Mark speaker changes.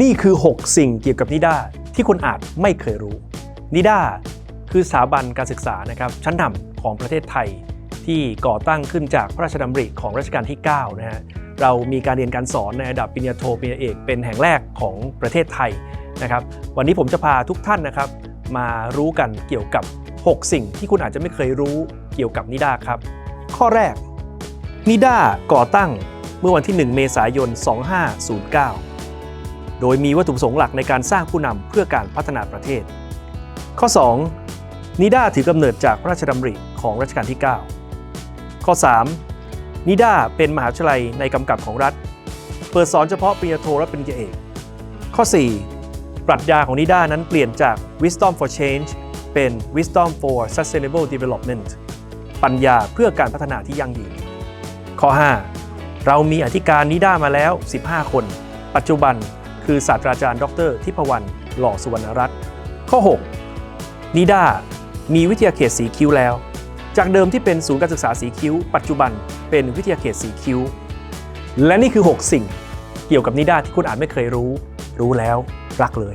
Speaker 1: นี่คือ 6 สิ่งเกี่ยวกับนิด้าที่คุณอาจไม่เคยรู้นิด้าคือสถาบันการศึกษานะครับชั้นนำของประเทศไทย ที่ก่อตั้งขึ้นจากพระราชดำริของรัชกาลที่9นะฮะเรามีการเรียนการสอนในระดับปริญญาโทปริญญาเอกเป็นแห่งแรกของประเทศไทยนะครับ วันนี้ผมจะพาทุกท่านนะครับ มารู้กันเกี่ยวกับ 6 สิ่งที่คุณอาจจะไม่เคยรู้เกี่ยวกับนิด้าครับ ข้อแรกนิด้าก่อตั้งเมื่อวันที่ 1 เมษายน 2509 โดยมีวัตถุประสงค์หลักในการสร้างผู้นำเพื่อการพัฒนาประเทศ ข้อ 2. นิด้าถือกำเนิดจากพระราชดำริของรัชกาลที่ 9 ข้อ 3. นิด้าเป็นมหาวิทยาลัยในกำกับของรัฐ เปิดสอนเฉพาะปริญญาโทและปริญญาเอก ข้อ 4. ปรัชญาของนิด้านั้นเปลี่ยนจาก Wisdom for Change เป็น Wisdom for Sustainable Development ปัญญาเพื่อการพัฒนาที่ยั่งยืน ข้อ 5 เรามีอธิการนิด้ามาแล้ว 15 คน ปัจจุบัน คือศาสตราจารย์ ดร ทิพวรรณหล่อสุวรรณรัตน์ข้อ 6 นิด้ามีวิทยาเขตสีคิ้วแล้ว จากเดิมที่เป็นศูนย์การศึกษาสีคิ้ว ปัจจุบันเป็นวิทยาเขตสีคิ้ว และนี่คือ 6 สิ่ง เกี่ยวกับนิด้าที่คุณอาจไม่เคยรู้ รู้แล้วรักเลย